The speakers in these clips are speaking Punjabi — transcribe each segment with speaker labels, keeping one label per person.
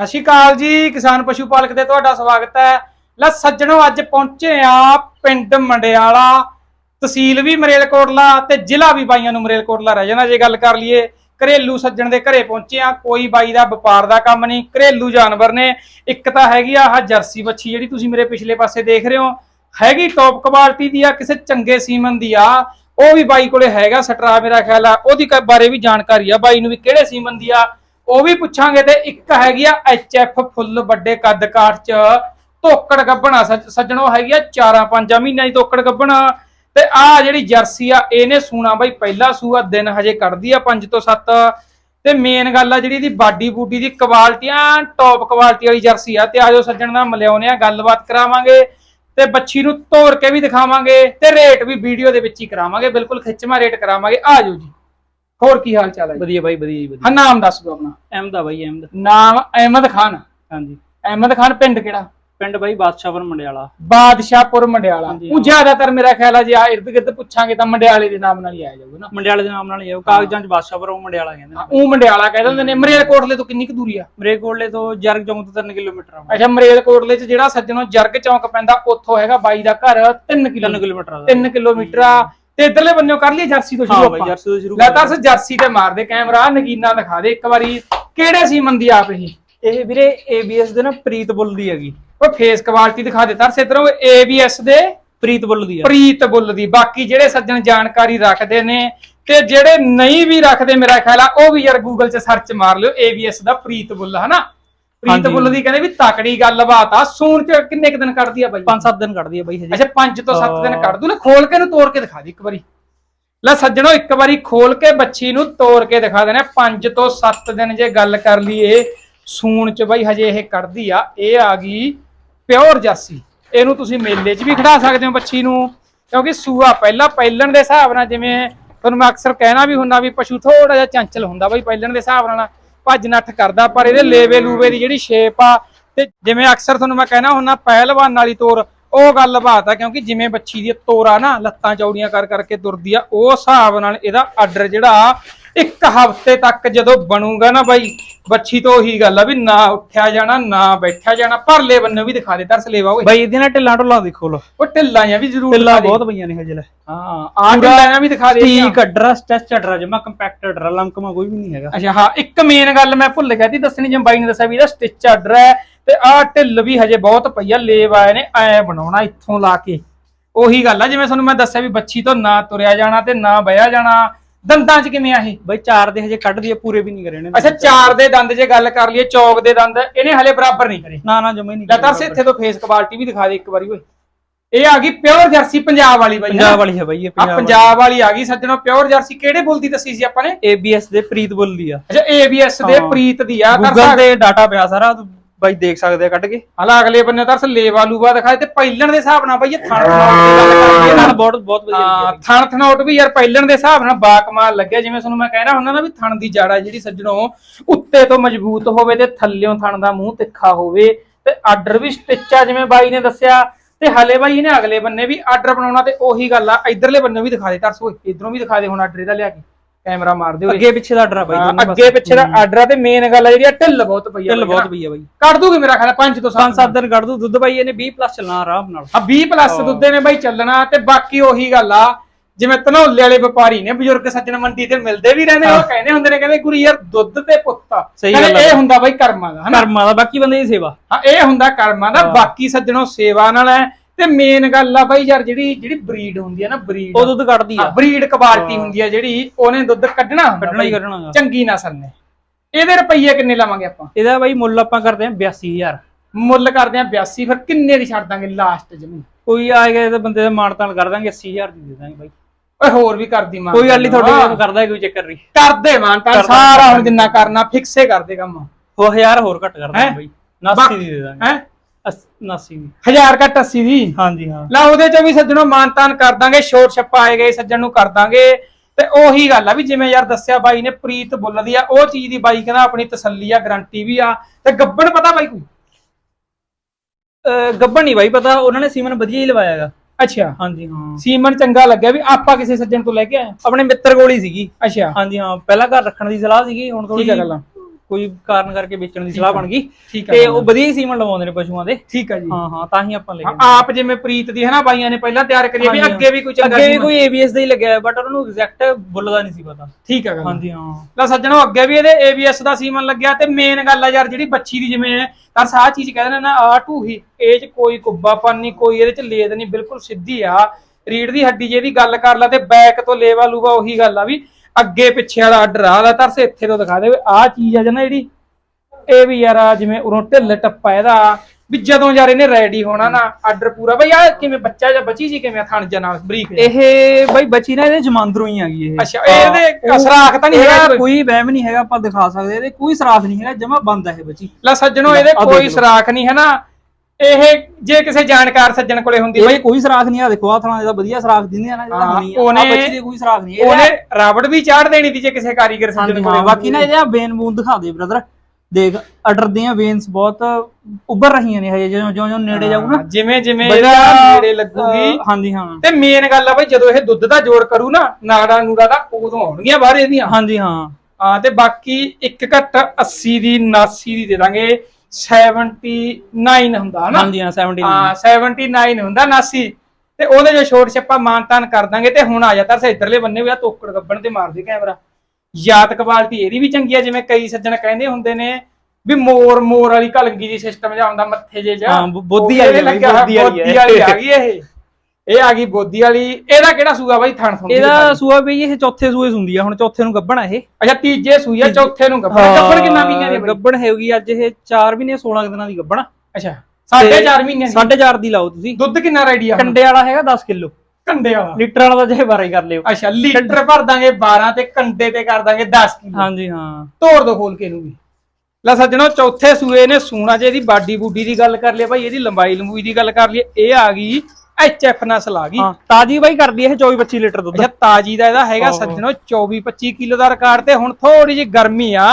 Speaker 1: ਸਤਿ ਸ਼੍ਰੀ ਅਕਾਲ ਜੀ, ਕਿਸਾਨ ਪਸ਼ੂ ਪਾਲਕ ਤੇ ਤੁਹਾਡਾ ਸਵਾਗਤ ਹੈ। ਲੈ ਸੱਜਣੋ, ਅੱਜ ਪਹੁੰਚੇ ਆ ਪਿੰਡ ਮੰਡਿਆਲਾ, ਤਹਿਸੀਲ ਵੀ ਮਰੇਲਕੋਟਲਾ ਤੇ ਜ਼ਿਲ੍ਹਾ ਵੀ ਬਾਈਆਂ ਨੂੰ ਮਰੇਲਕੋਟਲਾ ਰਹਿ ਜਾਣਾ ਜੇ ਗੱਲ ਕਰ ਲਈਏ। ਘਰੇਲੂ ਸੱਜਣ ਦੇ ਘਰੇ ਪਹੁੰਚੇ ਆ, ਕੋਈ ਬਾਈ ਦਾ ਵਪਾਰ ਦਾ ਕੰਮ ਨਹੀਂ, ਘਰੇਲੂ ਜਾਨਵਰ ਨੇ। ਇੱਕ ਤਾਂ ਹੈਗੀ ਆ ਆਹ ਜਰਸੀ ਵੱਛੀ ਜਿਹੜੀ ਤੁਸੀਂ ਮੇਰੇ ਪਿਛਲੇ ਪਾਸੇ ਦੇਖ ਰਹੇ ਹੋ, ਹੈਗੀ ਟੌਪ ਕੁਆਲਿਟੀ ਦੀ ਆ, ਕਿਸੇ ਚੰਗੇ ਸੀਮਨ ਦੀ ਆ। ਉਹ ਵੀ ਬਾਈ ਕੋਲੇ ਹੈਗਾ, ਸਟਰਾ ਮੇਰਾ ਖਿਆਲ ਆ, ਉਹਦੀ ਕ- ਬਾਰੇ ਵੀ ਜਾਣਕਾਰੀ ਆ। ਬਾਈ ਨੂੰ ਵੀ ਕਿਹੜੇ ਸੀਮਨ ਦੀ ਆ ਉਹ ਵੀ ਪੁੱਛਾਂਗੇ ਤੇ ਇੱਕ ਹੈਗੀ ਆ ਐਚ ਐਫ ਫੁੱਲ ਵੱਡੇ ਕੱਦ ਕਾਠ ਚ ਤੋਕੜ ਗੱਭਣਾ ਸੱਜਣੋ ਹੈਗੀ ਆ 4-5 ਮਹੀਨਿਆਂ ਦੀ ਤੋਕੜ ਗੱਭਣਾ। ਤੇ ਆ ਜਿਹੜੀ ਜਰਸੀ ਆ, ਇਹਨੇ ਸੂਣਾ ਬਾਈ ਪਹਿਲਾ ਸੂਆ, ਦਿਨ ਹਜੇ ਕੱਢਦੀ ਆ 5 ਤੋਂ 7 ਤੇ ਮੇਨ ਗੱਲ ਆ ਜਿਹੜੀ ਇਹਦੀ ਬਾਡੀ ਬੂਡੀ ਦੀ ਕੁਆਲਿਟੀ ਆ ਟੌਪ ਕੁਆਲਿਟੀ ਵਾਲੀ ਜਰਸੀ ਆ। ਤੇ ਆਜੋ ਸੱਜਣ ਨਾਲ ਮਿਲਿਆਉਨੇ ਆ, ਗੱਲਬਾਤ ਕਰਾਵਾਂਗੇ। ਤੇ ਬੱਚੀ ਨੂੰ ਤੋੜ ਕੇ ਵੀ ਦਿਖਾਵਾਂਗੇ ਤੇ ਰੇਟ ਵੀ ਵੀਡੀਓ ਦੇ ਵਿੱਚ ਹੀ ਕਰਾਵਾਂਗੇ। ਬਿਲਕੁਲ ਖਿੱਚਵਾਂ ਰੇਟ ਕਰਾਵਾਂਗੇ। ਆਜੋ ਜੀ। ਹੋਰ ਕੀ ਹਾਲ ਚਾਲ ਹੈ ਜੀ?
Speaker 2: ਵਧੀਆ ਬਾਈ ਵਧੀਆ ਜੀ ਵਧੀਆ।
Speaker 1: ਹਾਂ ਨਾਮ ਦੱਸ ਦਿਓ ਆਪਣਾ।
Speaker 2: ਅਹਿਮਦ ਆ ਬਾਈ ਅਹਿਮਦ।
Speaker 1: ਨਾਮ ਅਹਿਮਦ ਖਾਨ।
Speaker 2: ਹਾਂਜੀ।
Speaker 1: ਅਹਿਮਦ ਖਾਨ ਪਿੰਡ ਕਿਹੜਾ?
Speaker 2: ਪਿੰਡ ਬਾਈ ਬਾਦਸ਼ਾਹਪੁਰ ਮੰਡਿਆਲਾ।
Speaker 1: ਬਾਦਸ਼ਾਹਪੁਰ ਮੰਡਿਆਲਾ।
Speaker 2: ਹਾਂਜੀ,
Speaker 1: ਉਹ
Speaker 2: ਹਾਂ।
Speaker 1: ਜ਼ਿਆਦਾਤਰ ਮੇਰਾ ਖਿਆਲ ਆ ਜੇ ਆ ਇਰਦ ਗਿਰਦ ਪੁੱਛਾਂਗੇ ਤਾਂ ਮੰਡਿਆਲੇ ਦੇ ਨਾਮ ਨਾਲ ਹੀ ਆਇਆ ਜਾਊਗਾ ਨਾ।
Speaker 2: ਮੰਡਿਆਲੇ ਦੇ ਨਾਮ ਨਾਲ ਹੀ ਆ ਉਹ ਕਾਗਜ਼ਾਂ 'ਚ ਬਾਦਸ਼ਾਹਪੁਰ ਉਹ ਮੰਡਿਆਲਾ ਕਹਿੰਦੇ ਨੇ।
Speaker 1: ਉਹ ਮੰਡਿਆਲਾ ਕਹਿ ਦਿੰਦੇ ਨੇ। ਮਰੇਲਕੋਟਲੇ ਤੋਂ ਕਿੰਨੀ ਕੁ ਦੂਰੀ ਆ?
Speaker 2: ਮਰੇਕੋਟਲੇ ਤੋਂ ਜਰਗ ਚੌਂਕ ਤੋਂ 3 ਕਿਲੋਮੀਟਰ ਆ
Speaker 1: ਅੱਛਾ ਮਰੇਲਕੋਟਲੇ 'ਚ ਜਿਹੜਾ ਸੱਜਣੋਂ ਜਰਗ ਚੌਂਕ ਪੈਂਦਾ ਉੱਥੋਂ ਹੈਗਾ ਬਾਈ ਦਾ ਘਰ 3
Speaker 2: 3
Speaker 1: ਕਿਲੋਮੀਟਰ
Speaker 2: ਕਿਲੋਮੀਟਰ ਆ।
Speaker 1: 3 ਕਿਲੋਮੀਟਰ ਆ। ਤੇ ਇਧਰਲੇ ਬੰਨਿਓ ਕਰ ਲਈ ਜਰਸੀ ਤੋਂ
Speaker 2: ਹਾਂ
Speaker 1: ਸ਼ੁਰੂ
Speaker 2: ਬਾਈ
Speaker 1: ਆਪਾਂ।
Speaker 2: ਜਰਸੀ ਤੋਂ ਸ਼ੁਰੂ
Speaker 1: ਲੈ ਤਾਂ ਜਰਸੀ ਤੇ ਮਾਰ ਦੇ ਕੈਮਰਾ ਨਗੀਨਾ ਦਿਖਾ ਦੇ ਇੱਕ ਵਾਰੀ। ਕਿਹੜੇ ਸੀ ਮੰਦੀ ਆਪ ਇਹ?
Speaker 2: ਇਹ ਵੀਰੇ ABS ਦੇ ਨਾ ਪ੍ਰੀਤ ਬੁੱਲ ਦੀ ਹੈਗੀ।
Speaker 1: ਉਹ ਫੇਸ ਕੁਆਲਿਟੀ ਦਿਖਾ ਦੇ ਤਰਸ ਇਧਰੋਂ ABS ਦੇ?
Speaker 2: ਪ੍ਰੀਤ ਬੁੱਲ ਦੀ ਆ।
Speaker 1: ਪ੍ਰੀਤ ਬੁੱਲ ਦੀ। ਬਾਕੀ ਜਿਹੜੇ ਸੱਜਣ ਜਾਣਕਾਰੀ ਰੱਖਦੇ ਨੇ ਤੇ ਜਿਹੜੇ ਨਹੀਂ ਵੀ ਰੱਖਦੇ ਮੇਰਾ ਖਿਆਲ ਆ ਉਹ ਵੀ ਯਾਰ ਗੂਗਲ 'ਚ ਸਰਚ ਮਾਰ ਲਿਓ ABS ਦਾ ਪ੍ਰੀਤ ਬੁੱਲ ਹਨਾ? ਪ੍ਰੀਤ
Speaker 2: ਹਾਂਜੀ।
Speaker 1: ਬੁੱਲ ਦੀ ਕਹਿੰਦੇ ਵੀ ਤਕੜੀ ਗੱਲਬਾਤ ਆ ਸੂਣ 'ਚ ਕਿੰਨੇ ਕੁ ਦਿਨ ਕੱਢਦੀ ਆ ਬਾਈ?
Speaker 2: 5-7 ਦਿਨ ਕੱਢਦੀ ਆ ਬਾਈ ਹਜੇ।
Speaker 1: ਅੱਛਾ 5 ਤੋਂ 7 ਦਿਨ। ਕੱਢ ਦੂ ਨਾ ਖੋਲ ਕੇ ਨੂੰ ਤੋੜ ਕੇ ਦਿਖਾ ਦੀ ਇੱਕ ਵਾਰੀ। ਲੈ ਸੱਜਣੋ ਇੱਕ ਵਾਰੀ ਖੋਲ ਕੇ ਬੱਚੀ ਨੂੰ ਤੋੜ ਕੇ ਦਿਖਾ ਦੇਣਾ। 5 ਤੋਂ 7 ਦਿਨ ਜੇ ਗੱਲ ਕਰ ਲਈਏ ਸੂਣ 'ਚ ਬਾਈ ਹਜੇ ਇਹ ਕੱਢਦੀ ਆ। ਇਹ ਆ ਗਈ ਪਿਓਰ ਜਾਸੀ। ਇਹਨੂੰ ਤੁਸੀਂ ਮੇਲੇ 'ਚ ਵੀ ਖੜਾ ਸਕਦੇ ਹੋ ਬੱਚੀ ਨੂੰ। ਕਿਉਂਕਿ ਸੂਆ ਪਹਿਲਾਂ ਪਹਿਲਣ ਦੇ ਹਿਸਾਬ ਨਾਲ ਜਿਵੇਂ ਤੁਹਾਨੂੰ ਮੈਂ ਅਕਸਰ ਕਹਿਣਾ ਵੀ ਹੁੰਦਾ ਵੀ ਪਸ਼ੂ ਥੋੜਾ ਜਿਹਾ ਚੰਚਲ ਹੁੰਦਾ ਬਾਈ ਪਹਿਲਣ ਦੇ ਹਿਸਾਬ ਨਾਲ। ਭੱਜ ਨੱਠ ਕਰਦਾ, ਪਰ ਇਹਦੇ ਲੇਵੇ ਲੂਵੇ ਦੀ ਜਿਹੜੀ ਸ਼ੇਪ ਆ, ਤੇ ਜਿਵੇਂ ਅਕਸਰ ਤੁਹਾਨੂੰ ਮੈਂ ਕਹਿਣਾ ਹੁੰਦਾ, ਪਹਿਲਵਾਨ ਵਾਲੀ ਤੋਰ, ਉਹ ਗੱਲਬਾਤ ਆ, ਕਿਉਂਕਿ ਜਿਵੇਂ ਬੱਚੀ ਦੀ ਤੋਰਾ ਨਾ, ਲੱਤਾਂ ਚੌੜੀਆਂ ਕਰ ਕਰਕੇ ਤੁਰਦੀ ਆ, ਉਹ ਹਿਸਾਬ ਨਾਲ ਇਹਦਾ ਆਰਡਰ ਜਿਹੜਾ ਇੱਕ ਹਫ਼ਤੇ ਤੱਕ ਜਦੋਂ ਬਣੂਗਾ ਨਾ ਬਾਈ ਬੱਚੀ ਤੋਂ ਉਹੀ ਗੱਲ ਆ ਵੀ ਨਾ ਉੱਠਿਆ ਜਾਣਾ ਨਾ ਬੈਠਿਆ ਜਾਣਾ ਪਰਲੇ ਬੰਨੇ ਵੀ ਦਿਖਾ ਦੇ ਤਰਸ ਲੇਵਾ ਓਏ।
Speaker 2: ਬਾਈ ਇਹਦੇ ਨਾਲ ਢਿੱਲਾਂ ਢੁੱਲਾਂ ਦੇਖੋ ਲੋ
Speaker 1: ਉਹ ਢਿੱਲਾਂ ਜਾਂ ਵੀ ਜ਼ਰੂਰ
Speaker 2: ਢਿੱਲਾਂ। ਬਹੁਤ ਪਈਆਂ ਨੇ ਹਜੇ ਲੈ।
Speaker 1: ਹਾਂ ਆ ਢਿੱਲਾਂ ਵੀ ਦਿਖਾ ਦੇ
Speaker 2: ਠੀਕ ਅਡਰਾ ਸਟੈਚ ਅਡਰਾ ਜਮਾ ਕੰਪੈਕਟ ਅਡਰਾ ਲੰਕਮਾ ਕੋਈ ਵੀ ਨਹੀਂ ਹੈਗਾ।
Speaker 1: ਅੱਛਾ ਹਾਂ ਇੱਕ ਮੇਨ ਗੱਲ ਮੈਂ ਭੁੱਲ ਗਿਆ ਸੀ ਦੱਸਣੀ ਜਿਵੇਂ ਬਾਈ ਨੇ ਦੱਸਿਆ ਵੀ ਇਹਦਾ ਸਟਿਚ ਆਰਡਰ ਹੈ ਤੇ ਆਹ ਢਿੱਲ ਵੀ ਹਜੇ ਬਹੁਤ ਪਈ ਆ ਲੇਵ ਆਏ ਨੇ ਐ ਬਣਾਉਣਾ ਇੱਥੋਂ ਲਾ ਕੇ। ਉਹੀ ਗੱਲ ਆ ਜਿਵੇਂ ਤੁਹਾਨੂੰ ਮੈਂ ਦੱਸਿਆ ਵੀ ਬੱਚੀ ਤੋਂ ਨਾ ਤੁਰਿਆ ਜਾਣਾ ਤੇ ਨਾ ਬਹਿਆ ਜਾਣਾ ਦੰਦਾਂ 'ਚ ਕਿਵੇਂ ਆ ਇਹ?
Speaker 2: ਬਾਈ ਚਾਰ ਦੇ ਹਜੇ ਕੱਢਦੀ ਆ ਪੂਰੇ ਵੀ ਨਹੀਂ ਕਰੇ ਨੇ
Speaker 1: ਅੱਛਾ ਚਾਰ ਦੇ ਦੰਦ ਜੇ ਗੱਲ ਕਰ ਲਈਏ ਚੌਕ ਦੇ ਦੰਦ ਇਹਨੇ ਹਲੇ ਬਰਾਬਰ ਨਹੀਂ ਕਰੇ।
Speaker 2: ਨਾ ਨਾ ਜਮਾ ਨਹੀਂ
Speaker 1: ਲਤਰ ਸੇ ਇੱਥੇ ਤੋਂ ਫੇਸ ਕੁਆਲਿਟੀ ਵੀ ਦਿਖਾ ਦੇ ਇੱਕ ਵਾਰੀ ਓਏ। ਇਹ ਆ ਗਈ ਪਿਓਰ ਜਰਸੀ ਪੰਜਾਬ ਵਾਲੀ ਬਾਈ
Speaker 2: ਪੰਜਾਬ ਵਾਲੀ ਹੈ ਬਾਈ ਇਹ ਪੰਜਾਬ
Speaker 1: ਪੰਜਾਬ ਵਾਲੀ ਆ ਗਈ ਸੱਜਣੋ ਪਿਓਰ ਜਰਸੀ ਕਿਹੜੇ ਬੁੱਲ ਦੀ ਦੱਸੀ ਸੀ ਆਪਾਂ ਨੇ?
Speaker 2: ABS ਦੇ ਪ੍ਰੀਤ ਬੁੱਲ ਦੀ ਆ।
Speaker 1: ਅੱਛਾ ABS ਦੇ। ਪ੍ਰੀਤ ਦੀ ਆ
Speaker 2: ਗੂਗਲ
Speaker 1: ਤਰਸ
Speaker 2: ਤੇ ਡਾਟਾ ਪਿਆ ਸਾਰਾ ਬਾਈ ਦੇਖ ਸਕਦੇ ਆ ਕੱਢ ਕੇ।
Speaker 1: ਹਲਾ ਅਗਲੇ ਬੰਨੇ ਤਰਸ ਲੇਵਾ ਲੂਵਾ ਦਿਖਾਏ ਤੇ ਪਹਿਲਣ ਦੇ ਹਿਸਾਬ ਨਾਲ ਬਈ ਇਹ ਥਣ ਥਣੋਟ ਦੀ ਗੱਲ ਨਾ
Speaker 2: ਨਾਲ ਬਹੁਤ ਬਹੁਤ ਵਧੀਆ
Speaker 1: ਹਾਂ ਥਣ ਥਣੋਟ ਵੀ ਯਾਰ ਪਹਿਲਣ ਦੇ ਹਿਸਾਬ ਨਾਲ ਬਾਕਮਾਲ ਲੱਗਿਆ। ਜਿਵੇਂ ਤੁਹਾਨੂੰ ਮੈਂ ਕਹਿਣਾ ਹੁੰਦਾ ਨਾ ਵੀ ਥਣ ਦੀ ਜੜਾ ਜਿਹੜੀ ਸੱਜਣੋ ਉੱਤੇ ਤੋਂ ਮਜ਼ਬੂਤ ਹੋਵੇ ਤੇ ਥੱਲਿਓਂ ਥਣ ਦਾ ਮੂੰਹ ਤਿੱਖਾ ਹੋਵੇ ਤੇ ਆਰਡਰ ਵੀ ਸਟਿਚ ਆ ਜਿਵੇਂ ਬਾਈ ਨੇ ਦੱਸਿਆ। ਤੇ ਹਲੇ ਬਾਈ ਇਹਨੇ ਅਗਲੇ ਬੰਨੇ ਵੀ ਆਰਡਰ ਬਣਾਉਣਾ ਤੇ ਉਹੀ ਗੱਲ ਆ। ਇਧਰਲੇ ਬੰਨੇ ਵੀ ਦਿਖਾ ਦੇ ਤਰਸ ਓਏ ਇਧਰੋਂ ਵੀ ਦਿਖਾ ਦੇ ਹੁਣ ਆਰਡਰ ਇਹਦਾ ਲਿਆ ਕੇ। ਕੈਮਰਾ ਮਾਰ ਦੇ ਓਏ
Speaker 2: ਅੱਗੇ ਪਿੱਛੇ ਦਾ ਡਰਾ ਬਾਈ
Speaker 1: ਹਾਂ,
Speaker 2: ਦੋਨੋਂ
Speaker 1: ਅੱਗੇ ਪਿੱਛੇ ਦਾ ਆਰਡਰ ਆ ਤੇ ਮੇਨ ਗੱਲ ਆ ਜਿਹੜੀ ਆ ਢਿੱਲ ਬਹੁਤ ਪਈ ਆ
Speaker 2: ਢਿੱਲ
Speaker 1: ਬਾਈ
Speaker 2: ਬਹੁਤ। ਪਈ ਆ ਬਾਈ।
Speaker 1: ਕੱਢ ਦੂਗੀ ਮੇਰਾ ਖਿਆਲ 5 ਤੋਂ 7
Speaker 2: ਪੰਜ ਸੱਤ ਦਿਨ। ਕੱਢ ਦੂ ਦੁੱਧ ਬਾਈ ਇਹਨੇ 20 ਪਲੱਸ ਚੱਲਣਾ ਆਰਾਮ ਨਾਲ।
Speaker 1: ਆ 20 ਪਲੱਸ ਦੁੱਧੇ ਨੇ ਬਾਈ ਚੱਲਣਾ ਤੇ ਬਾਕੀ ਉਹੀ ਗੱਲ ਆ ਜਿਵੇਂ ਧਨੌਲੇ ਵਾਲੇ ਵਪਾਰੀ ਨੇ ਬਜ਼ੁਰਗ ਸੱਜਣ ਮੰਡੀ ਤੇ ਮਿਲਦੇ ਵੀ ਰਹਿੰਦੇ ਉਹ ਕਹਿੰਦੇ ਹੁੰਦੇ ਨੇ ਕਹਿੰਦੇ ਗੁਰੀ ਯਾਰ ਦੁੱਧ ਤੇ ਪੁੱਤ ਆ।
Speaker 2: ਸਹੀ
Speaker 1: ਕਹਿੰਦੇ
Speaker 2: ਗੱਲ ਆ।
Speaker 1: ਇਹ ਹੁੰਦਾ ਬਾਈ ਕਰਮਾਂ ਦਾ ਹਨਾ?
Speaker 2: ਕਰਮਾਂ ਦਾ ਬਾਕੀ ਬੰਦੇ ਦੀ ਸੇਵਾ।
Speaker 1: ਹਾਂ ਇਹ ਹੁੰਦਾ ਕਰਮਾਂ ਦਾ
Speaker 2: ਹਾਂ।
Speaker 1: ਬਾਕੀ ਸੱਜਣੋਂ ਸੇਵਾ ਨਾਲ ਹੈ ਤੇ ਮੇਨ ਗੱਲ ਆ ਬਾਈ ਯਾਰ ਜਿਹੜੀ ਜਿਹੜੀ ਬਰੀਡ ਹੁੰਦੀ ਆ ਨਾ ਬਰੀਡ
Speaker 2: ਉਹ ਦੁੱਧ ਕੱਢਦੀ ਆ।
Speaker 1: ਬਰੀਡ ਕੁਆਲਿਟੀ ਹੁੰਦੀ ਆ ਜਿਹੜੀ ਉਹਨੇ ਦੁੱਧ ਕੱਢਣਾ
Speaker 2: ਕੱਢਣਾ ਹੀ ਕੱਢਣਾ।
Speaker 1: ਚੰਗੀ ਨਸਲ ਨੇ। ਇਹਦੇ ਰੁਪਈਏ ਕਿੰਨੇ ਲਾਵਾਂਗੇ ਆਪਾਂ?
Speaker 2: ਇਹਦਾ ਬਾਈ ਮੁੱਲ ਆਪਾਂ ਕਰਦੇ ਆ 82000
Speaker 1: ਮੁੱਲ ਕਰਦੇ ਆ 82 ਫਿਰ ਕਿੰਨੇ ਦੀ ਛੱਡ ਦਾਂਗੇ ਲਾਸਟ ਜਮੀ?
Speaker 2: ਕੋਈ ਆ ਗਿਆ ਤੇ ਬੰਦੇ ਦਾ ਮਾਨਤਾਨ ਕਰ ਦਾਂਗੇ 80000 ਦੀ ਦੇ ਦਾਂਗੇ ਬਾਈ।
Speaker 1: ਓਏ ਹੋਰ ਵੀ ਕਰਦੀ ਮਾਂ
Speaker 2: ਕੋਈ ਗੱਲ ਨਹੀਂ ਤੁਹਾਡੇ ਨਾਲ ਕਰਦਾ ਕੋਈ ਚੱਕਰ ਨਹੀਂ
Speaker 1: ਕਰਦੇ ਮਾਨ ਤਾਂ
Speaker 2: ਕਰਦਾ,
Speaker 1: ਸਾਰਾ ਹੁਣ। ਜਿੰਨਾ ਕਰਨਾ ਫਿਕਸੇ ਕਰਦੇ ਕੰਮ।
Speaker 2: ਉਹ 1000 ਹੋਰ ਘੱਟ ਕਰ ਦਾਂਗੇ? ਬਾਈ। 89 ਦੀ ਦੇ ਦਾਂਗੇ।
Speaker 1: ਹੈ?
Speaker 2: 89 ਦੀ
Speaker 1: ਹਜ਼ਾਰ ਘੱਟ 80 ਦੀ?
Speaker 2: ਹਾਂਜੀ ਹਾਂ।
Speaker 1: ਲਾ ਉਹਦੇ ਚ ਵੀ ਸੱਜਣੋ ਮਾਨਤਾਨ ਕਰ ਦਾਂਗੇ ਛੋਟ ਛੱਪਾ ਆਏ ਗਏ ਸੱਜਣ ਨੂੰ ਕਰ ਦਾਂਗੇ। ਤੇ ਉਹੀ ਗੱਲ ਆ ਵੀ ਜਿਵੇਂ ਯਾਰ ਦੱਸਿਆ ਬਾਈ ਨੇ ਪ੍ਰੀਤ ਬੁੱਲਦੀ ਆ ਉਹ ਚੀਜ਼ ਦੀ ਬਾਈ ਕਹਿੰਦਾ ਆਪਣੀ ਤਸੱਲੀ ਆ ਗਾਰੰਟੀ ਵੀ ਆ। ਤੇ ਗੱਬਣ ਪਤਾ ਬਾਈ ਕੋਈ?
Speaker 2: ਅਹ ਗੱਬਣ ਨਹੀਂ ਬਾਈ ਪਤਾ ਉਹਨਾਂ ਨੇ ਸੀਮਨ ਵਧੀਆ ਹੀ ਲਵਾਇਆਗਾ
Speaker 1: ਅੱਛਾ।
Speaker 2: ਹਾਂਜੀ ਹਾਂ।
Speaker 1: ਸੀਮਨ ਚੰਗਾ ਲੱਗਿਆ ਵੀ ਆਪਾਂ ਕਿਸੇ ਸੱਜਣ ਤੋਂ ਲੈ ਕੇ ਆਏ।
Speaker 2: ਆਪਣੇ ਮਿੱਤਰ ਕੋਲ ਹੀ ਸੀਗੀ।
Speaker 1: ਅੱਛਾ।
Speaker 2: ਹਾਂਜੀ ਹਾਂ ਪਹਿਲਾਂ ਘਰ ਰੱਖਣ ਦੀ ਸਲਾਹ ਸੀਗੀ ਹੁਣ ਥੋੜੀ
Speaker 1: ਠੀਕ ਆ। ਗੱਲਾਂ।
Speaker 2: ਕੋਈ ਕਾਰਨ ਕਰਕੇ ਵੇਚਣ ਦੀ ਸਲਾਹ ਬਣ ਗਈ।
Speaker 1: ਠੀਕ
Speaker 2: ਤੇ ਉਹ ਵਧੀਆ ਹੀ ਸੀਮਨ ਲਵਾਉਂਦੇ ਨੇ ਪਸ਼ੂਆਂ ਦੇ।
Speaker 1: ਠੀਕ ਆ ਜੀ।
Speaker 2: ਹਾਂ ਹਾਂ ਤਾਂ ਹੀ ਆਪਾਂ ਲੈ
Speaker 1: ਹਾਂ,
Speaker 2: ਕੇ
Speaker 1: ਆਪ ਜਿਵੇਂ ਪ੍ਰੀਤ ਦੀ ਹੈ ਨਾ ਬਾਈਆਂ ਨੇ ਪਹਿਲਾਂ ਤਿਆਰ ਕਰੀ ਵੀ ਅੱਗੇ ਵੀ ਕੋਈ ਚੰਗਾ
Speaker 2: ਅੱਗੇ ਵੀ ਕੋਈ ABS ਦਾ ਹੀ ਲੱਗਿਆ ਬਟ ਉਹਨਾਂ ਨੂੰ ਐਗਜ਼ੈਕਟ ਬੁੱਲਦਾ ਨਹੀਂ ਸੀ ਪਤਾ।
Speaker 1: ਠੀਕ ਗੱਲ।
Speaker 2: ਹਾਂਜੀ ਹਾਂ।
Speaker 1: ਲੈ ਸੱਜਣੋ ਅੱਗੇ ਵੀ ਇਹਦੇ ABS ਦਾ ਸੀਮਨ ਲੱਗਿਆ ਤੇ ਮੇਨ ਗੱਲ ਆ ਯਾਰ ਜਿਹੜੀ ਬੱਚੀ ਦੀ ਜਿਵੇਂ ਤਾਂ ਸਾਹ ਚੀਜ਼ ਕਹਿੰਦੇ ਨੇ ਨਾ ਆ ਢੂਹੀ ਇਹ ਚ ਕੋਈ ਕੁੱਬਾਪਨ ਨਹੀਂ ਕੋਈ ਇਹਦੇ ਚ ਲੇਦ ਨਹੀਂ ਬਿਲਕੁਲ ਸਿੱਧੀ ਆ। ਰੀੜ ਦੀ ਹੱਡੀ ਜੇ ਦੀ ਗੱਲ ਕਰ ਲਾ ਤੇ ਬੈਕ ਤੋਂ ਲੇਵਾ ਲੂਵਾ ਉਹੀ ਗੱਲ ਆ ਵੀ ਅੱਗੇ ਪਿੱਛੇ ਵਾਲਾ ਆਰਡਰ ਆ ਲਾ ਤਰਸ ਇੱਥੇ ਤੋਂ ਦਿਖਾ ਦੇ ਆ ਚੀਜ਼ ਆ ਜਨਾ ਜਿਹੜੀ ਇਹ ਵੀ ਯਾਰ ਆ ਜਿਵੇਂ ਉਰੋਂ ਢਿੱਲ ਟੱਪਾ ਇਹਦਾ ਵੀ ਜਦੋਂ ਯਾਰ ਇਹਨੇ ਰੈਡੀ ਹੋਣਾ ਨਾ ਆਰਡਰ ਪੂਰਾ ਬਈ ਆ ਕਿਵੇਂ ਬੱਚਾ ਜਾਂ ਬੱਚੀ ਜੀ ਕਿਵੇਂ ਥਣ ਜਨਾ ਬਰੀਕ?
Speaker 2: ਇਹ ਬਾਈ ਬੱਚੀ ਨਾ ਇਹਦੇ ਜਮਾਂਦਰੋਂ ਹੀ ਆ ਗਈ ਇਹ
Speaker 1: ਅੱਛਾ, ਇਹਦੇ ਸਰਾਖ ਤਾਂ ਨਹੀਂ ਹੈਗਾ ਕੋਈ?
Speaker 2: ਵਹਿਮ ਨਹੀਂ ਹੈਗਾ ਆਪਾਂ ਦਿਖਾ ਸਕਦੇ ਇਹਦੇ ਕੋਈ ਸਰਾਖ ਨਹੀਂ ਹੈਗਾ ਜਮਾ ਬੰਦ ਹੈ ਇਹ ਬੱਚੀ
Speaker 1: ਲੈ ਸੱਜਣੋ ਇਹਦੇ ਕੋਈ। ਸਰਾਖ ਨਹੀਂ ਹੈ ਨਾ ਇਹ ਜੇ ਕਿਸੇ ਜਾਣਕਾਰ ਸੱਜਣ ਕੋਲੇ ਹੁੰਦੀ
Speaker 2: ਇਹ ਕੋਈ ਸਰਾਖ ਨਹੀਂ ਆ ਦੇਖੋ ਆ ਥਾਂ ਇਹਦਾ ਵਧੀਆ ਸਰਾਖ ਦਿੰਦੇ ਆ ਨਾ ਜਿਹੜਾ
Speaker 1: ਹਾਂ,
Speaker 2: ਬਣੀ ਆ
Speaker 1: ਉਹਨੇ-
Speaker 2: ਬੱਚੀ ਦੀ ਕੋਈ ਸਰਾਖ ਨਹੀਂ
Speaker 1: ਉਹਨੇ ਰਾਵੜ ਵੀ ਚਾੜ ਦੇਣੀ ਸੀ ਜੇ ਕਿਸੇ ਕਾਰੀਗਰ ਸੱਜਣ ਕੋਲੇ
Speaker 2: ਬਾਕੀ ਨਾ ਇਹਦੇ ਵੇਨ ਬੂਨ ਦਿਖਾ ਦੇ ਬ੍ਰਦਰ ਦੇਖ ਅਡਰ ਦੀਆਂ ਵੇਨਸ ਬਹੁਤ ਉੱਭਰ ਰਹੀਆਂ ਨੇ ਹਜੇ ਜਿਉਂ ਜਿਉਂ ਨੇੜੇ ਜਾਊ ਨਾ
Speaker 1: ਜਿਵੇਂ ਜਿਵੇਂ ਇਹਦਾ ਨੇੜੇ ਲੱਗੂਗੀ।
Speaker 2: ਹਾਂਜੀ ਹਾਂ।
Speaker 1: ਤੇ ਮੇਨ ਗੱਲ ਆ ਬਈ ਜਦੋਂ ਇਹ ਦੁੱਧ ਦਾ ਜੋੜ ਕਰੂ ਨਾ ਨਾੜਾ ਨੂੜਾ ਦਾ ਉਦੋਂ ਆਉਣਗੀਆਂ ਬਾਹਰ ਇਹਦੀਆਂ।
Speaker 2: ਹਾਂਜੀ ਹਾਂ।
Speaker 1: ਹਾਂ ਤੇ ਬਾਕੀ ਇੱਕ ਘੱਟ 80 ਦੀ 89 ਦੀ ਦੇ ਦਾਂਗੇ। 79 ਹੁੰਦਾ ਹਨਾ?
Speaker 2: ਹਾਂਜੀ ਹਾਂ 70
Speaker 1: ਹਾਂ 79 ਹੁੰਦਾ 89 ਤੇ ਉਹਦੇ ਜੋ ਛੋਟ ਛੱਪਾ ਮਾਨਤਾਨ ਕਰ ਦਾਂਗੇ ਤੇ ਹੁਣ ਆ ਜਾ ਤਾਂ ਇਧਰਲੇ ਬੰਨੇ ਵੀ ਆ ਤੋਕੜ ਗੱਬਣ ਤੇ ਮਾਰਦੇ ਕੈਮਰਾ। ਯਾਤ ਕੁਆਲਿਟੀ ਇਹਦੀ ਵੀ ਚੰਗੀ ਆ ਜਿਵੇਂ ਕਈ ਸੱਜਣ ਕਹਿੰਦੇ ਹੁੰਦੇ ਨੇ ਵੀ ਮੋਰ ਮੋਰ ਵਾਲੀ ਕਲਗੀ ਦੀ ਸਿਸਟਮ ਜਿਹਾ ਹੁੰਦਾ ਮੱਥੇ ਜੇ ਜਾ
Speaker 2: ਹਾਂ, ਬੋਧੀ ਵਾਲੀ। ਬੋਧੀ ਵਾਲੀ ਆ
Speaker 1: ਗਈ ਇਹ। ਇਹ ਆ ਗਈ ਬੋਧੀ ਵਾਲੀ। ਇਹਦਾ ਕਿਹੜਾ ਸੂਆ ਬਾਈ? ਥਣ ਥਣ
Speaker 2: ਇਹਦਾ ਸੂਆ ਵੀ ਇਹ ਚੌਥੇ ਸੂਏ ਹੁੰਦੀ ਆ ਹੁਣ ਚੌਥੇ ਨੂੰ ਗੱਭਣ ਆ ਇਹ।
Speaker 1: ਅੱਛਾ ਤੀਜੇ ਸੂਈ ਆ ਚੌਥੇ ਨੂੰ ਗੱਬਣ ਗੱਬਣ ਕਿੰਨਾ ਮਹੀਨਿਆਂ ਦੀ ਬਾਈ?
Speaker 2: ਗੱਭਣ ਹੈਗੀ ਅੱਜ ਇਹ 4 ਮਹੀਨੇ 16 ਕੁ ਦਿਨਾਂ ਦੀ ਗੱਭਣ।
Speaker 1: ਅੱਛਾ ਸਾਢੇ 4 ਮਹੀਨੇ ਦੀ।
Speaker 2: 4.5 ਦੀ ਲਾਓ ਤੁਸੀਂ।
Speaker 1: ਦੁੱਧ ਕਿੰਨਾ ਰੈਡੀ ਆ?
Speaker 2: ਕੰਡੇ ਵਾਲਾ ਹੈਗਾ 10 ਕਿਲੋ।
Speaker 1: ਕੰਡੇ ਵਾਲਾ।
Speaker 2: ਲੀਟਰ ਵਾਲਾ ਤਾਂ ਜੇ 12 ਹੀ ਕਰ ਲਿਓ।
Speaker 1: ਅੱਛਾ ਲੀਟਰ ਭਰ ਦਾਂਗੇ 12 ਤੇ ਕੰਡੇ ਤੇ ਕਰ ਦਾਂਗੇ 10 ਕਿਲੋ।
Speaker 2: ਹਾਂਜੀ ਹਾਂ।
Speaker 1: ਤੋੜ ਦੋ ਖੋਲ ਕੇ ਇਹਨੂੰ ਵੀ। ਲੈ ਸੱਜਣੋ ਚੌਥੇ ਸੂਏ ਨੇ ਸੂਣਾ ਜੇ ਇਹਦੀ ਬਾਡੀ ਬੂਡੀ ਦੀ ਗੱਲ ਕਰ ਲਈ ਭਾਈ ਇਹਦੀ ਲੰਬਾਈ ਲੰਬੂਈ ਦੀ ਗੱਲ ਕਰ ਲਈ ਇਹ ਆ ਗਈ ਐਚ ਐਫ ਨਸਲ ਆ ਗਈ।
Speaker 2: ਹਾਂ ਤਾਜੀ ਬਾਈ ਕਰਦੀ ਇਹ 24 25 ਲੀਟਰ ਦੁੱਧ।
Speaker 1: ਅੱਛਾ ਤਾਜੀ ਦਾ ਇਹਦਾ ਹੈਗਾ ਸੱਜਣੋ 24 25 ਕਿਲੋ ਦਾ ਰਿਕਾਰਡ ਤੇ ਹੁਣ ਥੋੜੀ ਜਿਹੀ ਗਰਮੀ ਆ।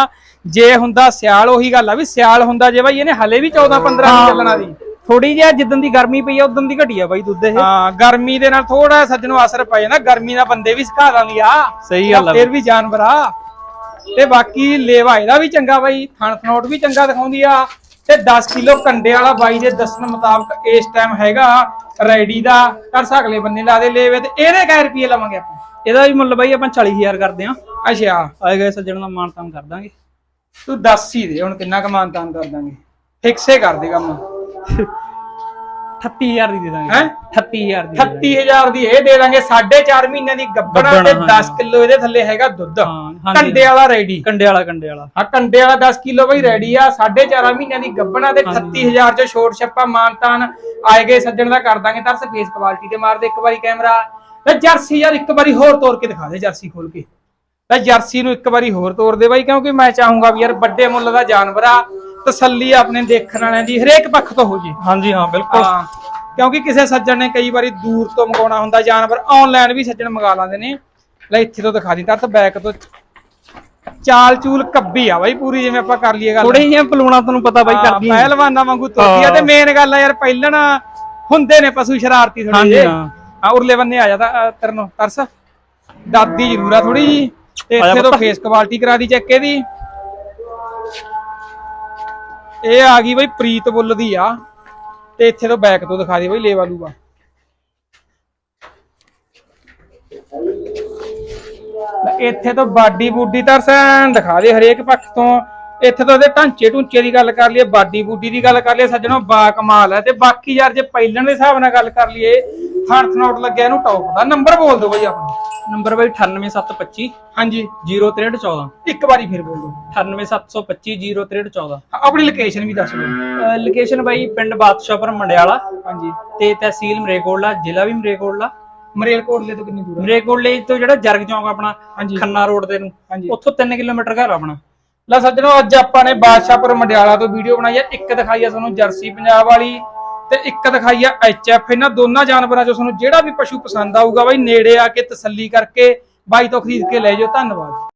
Speaker 1: ਜੇ ਹੁੰਦਾ ਸਿਆਲ ਉਹੀ ਗੱਲ ਆ ਵੀ ਸਿਆਲ ਹੁੰਦਾ ਜੇ ਭਾਈ ਇਹਨੇ ਹਲੇ ਵੀ 14 15 ਦੀ ਚੱਲਣਾ ਦੀ
Speaker 2: ਥੋੜੀ ਜਿਹੀ ਜਿੱਦਨ ਦੀ ਗਰਮੀ ਪਈ ਆ ਉਦੋਂ ਦੀ ਘਟੀ ਆ ਬਾਈ ਦੁੱਧ ਇਹ।
Speaker 1: ਹਾਂ ਗਰਮੀ ਦੇ ਨਾਲ ਥੋੜਾ ਸੱਜਣੋ ਅਸਰ ਪੈ ਜਾਂਦਾ ਗਰਮੀ ਦਾ ਬੰਦੇ ਵੀ ਸੁਕਾ ਦਿੰਦੀ ਆ।
Speaker 2: ਸਹੀ ਗੱਲ ਆ
Speaker 1: ਫਿਰ ਵੀ ਜਾਨਵਰ ਆ। ਤੇ ਬਾਕੀ ਲੇਵਾ ਇਹਦਾ ਵੀ ਚੰਗਾ ਬਾਈ ਥਣ ਥਨੋਟ ਵੀ ਚੰਗਾ ਦਿਖਾਉਂਦੀ ਆ। ਤੇ 10 ਕਿਲੋ ਕੰਡੇ ਵਾਲਾ ਬਾਈ ਦੇ ਦੱਸਣ ਮੁਤਾਬਕ ਇਸ ਟਾਈਮ ਹੈਗਾ ਰੈਡੀ ਦਾ ਕਰ ਅਗਲੇ ਬੰਨੇ ਲਾ ਦੇ ਲੇਵੇ ਤੇ ਇਹਦੇ ਕੈ ਰੁਪਏ ਲਵਾਂਗੇ ਆਪਾਂ।
Speaker 2: ਇਹਦਾ ਵੀ ਮੁੱਲ ਬਾਈ ਆਪਾਂ 40000 ਕਰਦੇ ਆ
Speaker 1: ਅੱਛਾ।
Speaker 2: ਆਏ ਗਏ ਸੱਜਣ ਦਾ ਮਾਨ ਤਾਨ ਕਰ ਦਾਂਗੇ।
Speaker 1: ਤੂੰ ਦੱਸ ਹੀ ਦੇ ਹੁਣ ਕਿੰਨਾ ਕਮਾਨ ਤਾਨ ਕਰ ਦਾਂਗੇ। ਫਿਕਸੇ ਕਰ ਦੇ ਕੰਮ।
Speaker 2: 38000 ਦੀ ਦੇ ਦਾਂਗੇ।
Speaker 1: ਹੈਂ?
Speaker 2: 38000 ਦੀ ਦੇ ਦਾਂਗੇ।
Speaker 1: 38000 ਦੀ ਇਹ ਦੇ ਦਾਂਗੇ 4.5 ਮਹੀਨਿਆਂ ਦੀ ਗੱਬਣਾ
Speaker 2: ਗੱਭਣ,
Speaker 1: ਤੇ
Speaker 2: ਹਾਂਜੀ।
Speaker 1: 10 ਕਿਲੋ ਇਹਦੇ ਥੱਲੇ ਹੈਗਾ ਦੁੱਧ।
Speaker 2: ਹਾਂ ਹਾਂਜੀ।
Speaker 1: ਕੰਡੇ ਵਾਲਾ ਰੈਡੀ।
Speaker 2: ਕੰਡੇ ਵਾਲਾ ਕੰਡੇ ਵਾਲਾ।
Speaker 1: ਆ ਕੰਡੇ ਵਾਲਾ 10 ਕਿਲੋ ਬਈ ਰੈਡੀ ਆ 4.5 ਮਹੀਨਿਆਂ ਦੀ ਗੱਬਣਾ ਤੇ 38000 ਚ ਛੋਟ ਛੱਪਾ ਮਾਨਤਾਨ ਆਏ ਗਏ ਸੱਜਣ ਦਾ ਕਰ ਦਾਂਗੇ ਤਰਸ ਫੇਸ ਕੁਆਲਿਟੀ ਤੇ ਮਾਰ ਦੇ ਇੱਕ ਵਾਰੀ ਕੈਮਰਾ ਤੇ ਜਰਸੀ ਯਾਰ ਇੱਕ ਵਾਰੀ ਹੋਰ ਤੋੜ ਕੇ ਦਿਖਾ ਦੇ ਜਰਸੀ ਖੋਲ ਕੇ। ਤੇ ਜਰਸੀ ਨੂੰ ਇੱਕ ਵਾਰੀ ਹੋਰ ਤੋੜ ਦੇ ਬਾਈ ਕਿਉਂਕਿ ਮੈਂ ਚਾਹੂੰਗਾ ਵੀ ਯਾਰ ਵੱਡੇ ਮੁੱਲ ਦਾ ਜਾਨਵਰ ਆ। ਤਸੱਲੀ ਆਪਣੇ ਦੇਖਣ ਵਾਲਿਆਂ ਦੀ ਹਰੇਕ ਪੱਖ ਤੋਂ ਹੋ ਜੇ।
Speaker 2: ਹਾਂਜੀ ਹਾਂ ਬਿਲਕੁਲ।
Speaker 1: ਹਾਂ ਕਿਉਂਕਿ ਕਿਸੇ ਸੱਜਣ ਨੇ ਕਈ ਵਾਰੀ ਦੂਰ ਤੋਂ ਮੰਗਾਉਣਾ ਹੁੰਦਾ ਜਾਨਵਰ ਆਨਲਾਈਨ ਵੀ ਸੱਜਣ ਮੰਗਾ ਲਾਂਦੇ ਨੇ। ਲੈ ਇੱਥੇ ਤੋਂ ਦਿਖਾ ਦੀ ਤਰਤ ਬੈਕ ਤੋਂ। ਚਾਲ ਚੂਲ ਕੱਬੀ ਆ ਬਾਈ ਪੂਰੀ ਜਿਵੇਂ ਆਪਾਂ ਕਰ ਲਈਏ ਗੱਲ।
Speaker 2: ਥੋੜੇ ਜਿਹੀਆਂ ਪਲੂਣਾ ਤੁਹਾਨੂੰ ਪਤਾ ਬਾਈ ਕਰਦੀ
Speaker 1: ਹਾਂ, ਪਹਿਲਵਾਨਾਂ ਵਾਂਗੂ ਤੁਰਦੀ ਆ ਤੇ ਮੇਨ ਗੱਲ ਆ ਯਾਰ ਪਹਿਲਣ ਹੁੰਦੇ ਨੇ ਪਸ਼ੂ ਸ਼ਰਾਰਤੀ ਥੋੜੀ
Speaker 2: ਹਾਂਜੀ,
Speaker 1: ਜਿਹੇ।
Speaker 2: ਹਾਂ।
Speaker 1: ਉਰਲੇ ਬੰਨੇ ਆ ਜਾਂਦਾ ਤਰਨੋ ਤਰਸ। ਦਾਦੀ ਜ਼ਰੂਰ ਆ ਥੋੜੀ ਜੀ ਤੇ ਇੱਥੇ ਤੋਂ। ਫੇਸ ਕੁਆਲਿਟੀ ਕਰਾ ਦੀ ਚੈੱਕ ਇਹਦੀ। ਇਹ ਆ ਗਈ ਬਈ ਪ੍ਰੀਤ ਬੁੱਲ ਦੀ ਆ। ਤੇ ਇੱਥੇ ਤੋਂ ਬੈਕ ਤੋਂ ਦਿਖਾ ਦੇ ਬਈ ਲੇਵਾ ਲੂਗਾ ਇੱਥੇ ਤੋਂ ਬਾਡੀ ਬੂਡੀ ਤਾਂ ਦਿਖਾ ਦੇ ਹਰੇਕ ਪੱਖ ਤੋਂ। ਇੱਥੇ ਤੋਂ ਇਹਦੇ ਢਾਂਚੇ ਢੂੰਚੇ ਦੀ ਗੱਲ ਕਰ ਲਈਏ, ਬਾਡੀ ਬੂਡੀ ਦੀ ਗੱਲ ਕਰ ਲਈਏ, ਸੱਜਣੋ ਬਾ ਕਮਾਲ ਹੈ। ਤੇ ਬਾਕੀ ਯਾਰ ਜੇ ਪਹਿਲਣ ਦੇ ਹਿਸਾਬ ਨਾਲ ਗੱਲ ਕਰ ਲਈਏ ਥਣ ਥਨੋਟ ਲੱਗਿਆ ਇਹਨੂੰ ਟੌਪ ਦਾ। ਨੰਬਰ ਬੋਲ ਦਿਓ ਬਈ ਆਪਣਾ।
Speaker 2: ਨੰਬਰ ਬਾਈ 98725
Speaker 1: ਹਾਂਜੀ।
Speaker 2: 0314
Speaker 1: ਇੱਕ ਵਾਰੀ ਫਿਰ ਬੋਲ। ਦਿਓ
Speaker 2: 98725 0314
Speaker 1: ਆਪਣੀ ਲੋਕੇਸ਼ਨ ਵੀ ਦੱਸ ਦਿਓ।
Speaker 2: ਲੋਕੇਸ਼ਨ ਬਾਈ ਪਿੰਡ ਬਾਦਸ਼ਾਹਪੁਰ ਮੰਡਿਆਲਾ।
Speaker 1: ਹਾਂਜੀ।
Speaker 2: ਤੇ ਤਹਿਸੀਲ ਮਰੇਕੋਟਲਾ ਜ਼ਿਲ੍ਹਾ ਵੀ ਮਰੇਕੋਟਲਾ।
Speaker 1: ਮਰੇਲਕੋਟਲੇ ਤੋਂ ਕਿੰਨੀ ਦੂਰ ਹੈ?
Speaker 2: ਮਰੇਕੋਟਲੇ ਤੋਂ ਜਿਹੜਾ ਜਰਗ ਚੌਂਕ ਆਪਣਾ
Speaker 1: ਹਾਂਜੀ।
Speaker 2: ਖੰਨਾ ਰੋਡ ਤੇ ਨੂੰ।
Speaker 1: ਹਾਂਜੀ।
Speaker 2: ਉੱਥੋਂ 3 ਕਿਲੋਮੀਟਰ ਘਰ ਆਪਣਾ।
Speaker 1: ਲੈ ਸੱਜਣੋ ਅੱਜ ਆਪਾਂ ਨੇ ਬਾਦਸ਼ਾਹਪੁਰ ਮੰਡਿਆਲਾ ਤੋਂ ਵੀਡੀਓ ਬਣਾਈ ਹੈ। ਇੱਕ ਦਿਖਾਈ ਹੈ ਤੁਹਾਨੂੰ ਜਰਸੀ ਪੰਜਾਬ ਵਾਲੀ। ਤੇ ਇੱਕ ਦਿਖਾਈ ਹੈ ਐਚਐਫ, ਇਹਨਾਂ ਦੋਨਾਂ ਜਾਨਵਰਾਂ ਚੋਂ ਤੁਹਾਨੂੰ ਜਿਹੜਾ ਵੀ ਪਸ਼ੂ ਪਸੰਦ ਆਊਗਾ ਬਾਈ, ਨੇੜੇ ਆ ਕੇ ਤਸੱਲੀ ਕਰਕੇ ਬਾਈ ਤੋਂ ਖਰੀਦ ਕੇ ਲੈ ਜਾਓ ਧੰਨਵਾਦ।